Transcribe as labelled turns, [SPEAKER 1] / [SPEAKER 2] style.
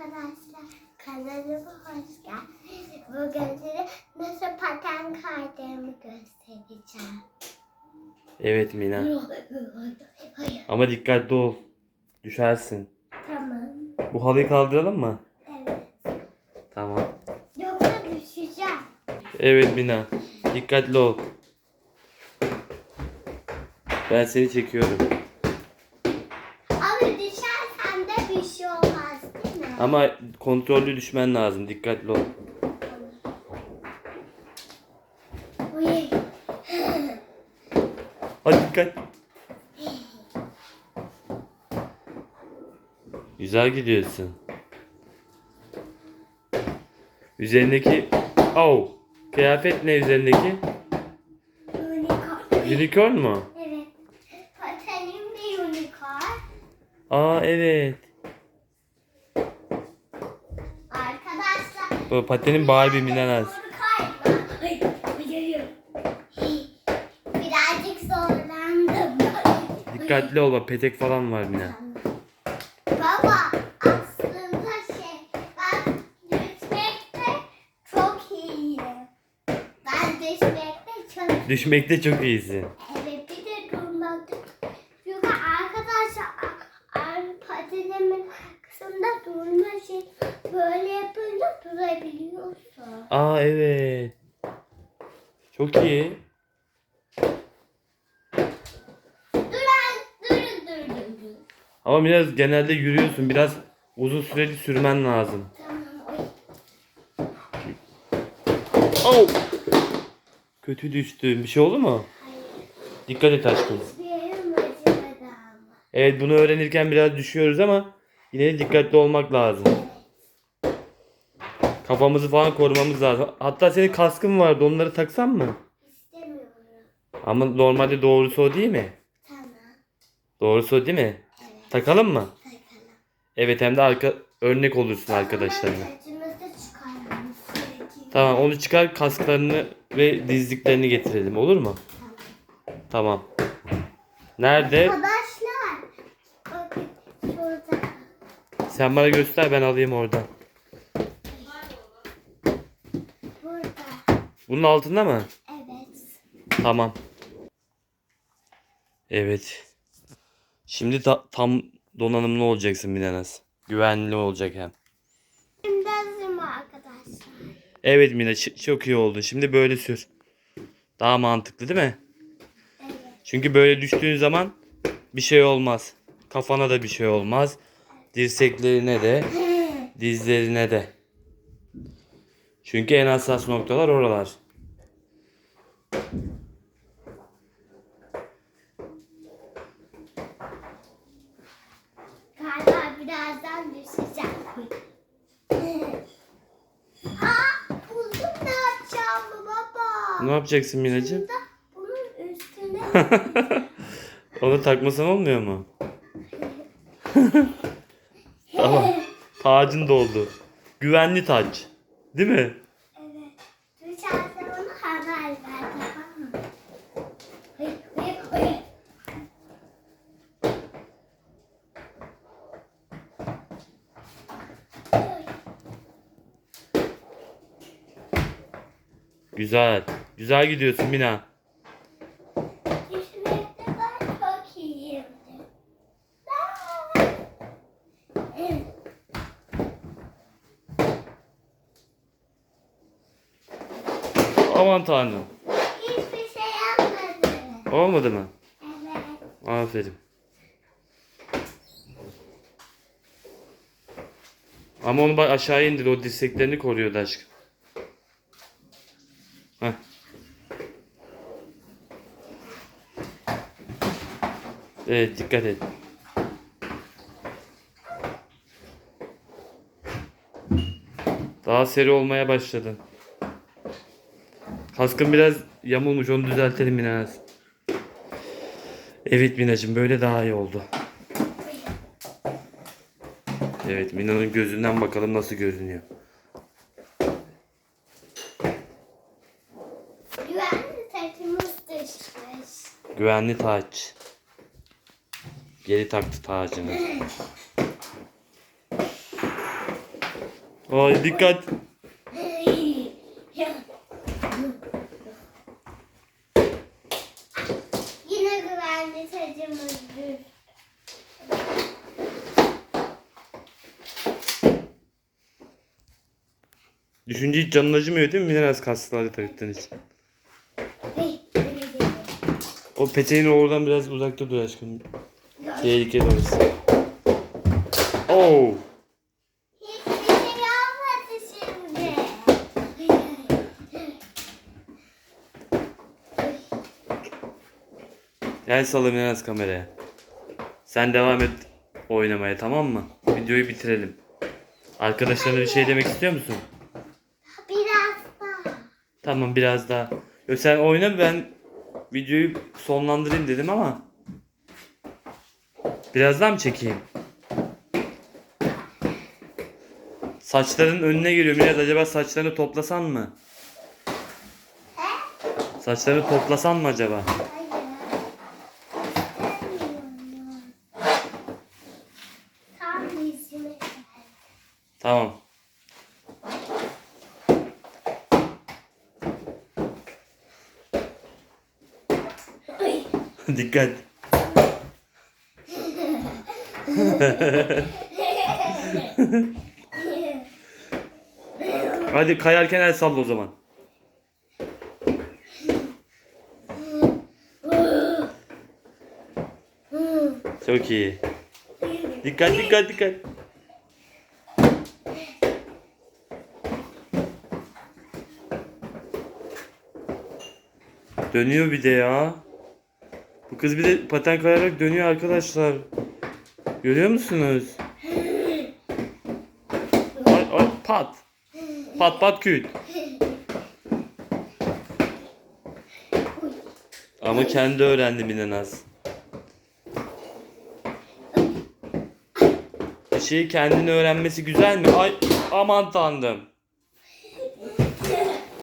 [SPEAKER 1] arkadaşlar. Kanalıma hoş geldiniz. Bugün size nasıl paten kaydığımı göstereceğim.
[SPEAKER 2] Evet Mina. Ama dikkatli ol. Düşersin.
[SPEAKER 1] tamam.
[SPEAKER 2] Bu halıyı kaldıralım mı?
[SPEAKER 1] Evet.
[SPEAKER 2] Tamam.
[SPEAKER 1] Yoksa düşeceğim.
[SPEAKER 2] Evet Mina. Dikkatli ol. Ben seni çekiyorum.
[SPEAKER 1] Ama düşersen de bir şey olmaz değil mi?
[SPEAKER 2] Ama kontrollü düşmen lazım. Dikkatli ol. Hadi dikkat. Güzel gidiyorsun. Üzerindeki... Oh! Kıyafet ne üzerindeki?
[SPEAKER 1] Unicorn.
[SPEAKER 2] Unicorn mu?
[SPEAKER 1] Evet. Patenim de unicorn.
[SPEAKER 2] Aa evet. Bu patenin
[SPEAKER 1] kayma. Ay, geliyorum. Birazcık zorlandım.
[SPEAKER 2] Dikkatli ol bak petek falan var Mina.
[SPEAKER 1] Baba aslında şey ben düşmekte çok iyiyim. Ben düşmekte çok
[SPEAKER 2] Düşmekte çok iyisin.
[SPEAKER 1] Evet bir de durmadım. Çünkü arkadaşlar a- a- patinimin kısımda durma şey böyle yapınca durabiliyorsun.
[SPEAKER 2] Aa evet. Çok iyi. Ama biraz genelde yürüyorsun. Biraz uzun süreli sürmen lazım.
[SPEAKER 1] Tamam.
[SPEAKER 2] Oh! Kötü düştün. Bir şey oldu mu?
[SPEAKER 1] Hayır.
[SPEAKER 2] Dikkat et aşkım. Evet bunu öğrenirken biraz düşüyoruz ama yine de dikkatli olmak lazım. Kafamızı falan korumamız lazım. Hatta senin kaskın vardı. Onları taksan mı?
[SPEAKER 1] İstemiyorum.
[SPEAKER 2] Ama normalde doğrusu o değil mi?
[SPEAKER 1] Tamam.
[SPEAKER 2] Doğrusu o değil mi?
[SPEAKER 1] Evet.
[SPEAKER 2] Takalım mı?
[SPEAKER 1] Takalım.
[SPEAKER 2] Evet hem de arka örnek olursun arkadaşlarına. Tamam onu çıkar kasklarını ve dizliklerini getirelim olur mu? Tamam. Nerede?
[SPEAKER 1] Arkadaşlar.
[SPEAKER 2] Sen bana göster ben alayım oradan. Bunun altında mı?
[SPEAKER 1] Evet.
[SPEAKER 2] Tamam. Evet. Şimdi ta- tam donanımlı olacaksın Minanaz. Güvenli olacak hem.
[SPEAKER 1] Şimdi arkadaşlar.
[SPEAKER 2] Evet Mina çok iyi oldu. Şimdi böyle sür. Daha mantıklı değil mi?
[SPEAKER 1] Evet.
[SPEAKER 2] Çünkü böyle düştüğün zaman bir şey olmaz. Kafana da bir şey olmaz. Dirseklerine de, dizlerine de. Çünkü en hassas noktalar oralar.
[SPEAKER 1] Galiba birazdan düşeceğim. Aa, buldum ne yapacağımı baba.
[SPEAKER 2] Ne yapacaksın Minacığım?
[SPEAKER 1] Burada bunun üstüne
[SPEAKER 2] Onu takmasan olmuyor mu? tamam. Tacın doldu. Güvenli taç. Değil mi?
[SPEAKER 1] Evet. Düşerse onu haber ver tamam mı? Hayır, hayır, hayır.
[SPEAKER 2] Güzel. Güzel gidiyorsun Mina.
[SPEAKER 1] Düşmekte ben çok iyiyimdir. Aa! Evet.
[SPEAKER 2] Aman tanrım.
[SPEAKER 1] Hiçbir şey yapmadım.
[SPEAKER 2] Olmadı mı?
[SPEAKER 1] Evet.
[SPEAKER 2] Aferin. Ama onu bak aşağı indir. O dirseklerini koruyordu aşkım. Heh. Evet dikkat et. Daha seri olmaya başladın. Kaskın biraz yamulmuş onu düzeltelim Minaz. Evet Minacığım böyle daha iyi oldu. Evet Mina'nın gözünden bakalım nasıl görünüyor.
[SPEAKER 1] Güvenli takımız düşmüş.
[SPEAKER 2] Güvenli taç. Geri taktı tacını. Ay dikkat.
[SPEAKER 1] Yine güvenli tacımız düz.
[SPEAKER 2] Düşünce hiç canın acımıyor değil mi? Biraz kastılar taktığın için. O peteğin oradan biraz uzakta dur aşkım. Tehlikeli orası. Oo.
[SPEAKER 1] Hiçbir şey olmadı şimdi.
[SPEAKER 2] Gel salım biraz kameraya. Sen devam et oynamaya tamam mı? Videoyu bitirelim. Arkadaşlarına bir şey demek istiyor musun?
[SPEAKER 1] Biraz daha.
[SPEAKER 2] Tamam biraz daha. Yok sen oyna ben videoyu sonlandırayım dedim ama. Biraz daha mı çekeyim? Saçların önüne geliyor biraz acaba saçlarını toplasan mı? Saçlarını toplasan mı acaba?
[SPEAKER 1] Hayır. İstemiyorum. Tam yüzüme geldi.
[SPEAKER 2] Tamam. Dikkat. Hadi kayarken el salla o zaman. Çok iyi. Dikkat dikkat dikkat. Dönüyor bir de ya. Bu kız bir de paten kayarak dönüyor arkadaşlar. Görüyor musunuz? Ay, ay, pat. Pat pat küt. Ama kendi öğrendi Minenaz. Bir şeyi kendini öğrenmesi güzel mi? Ay aman tanrım.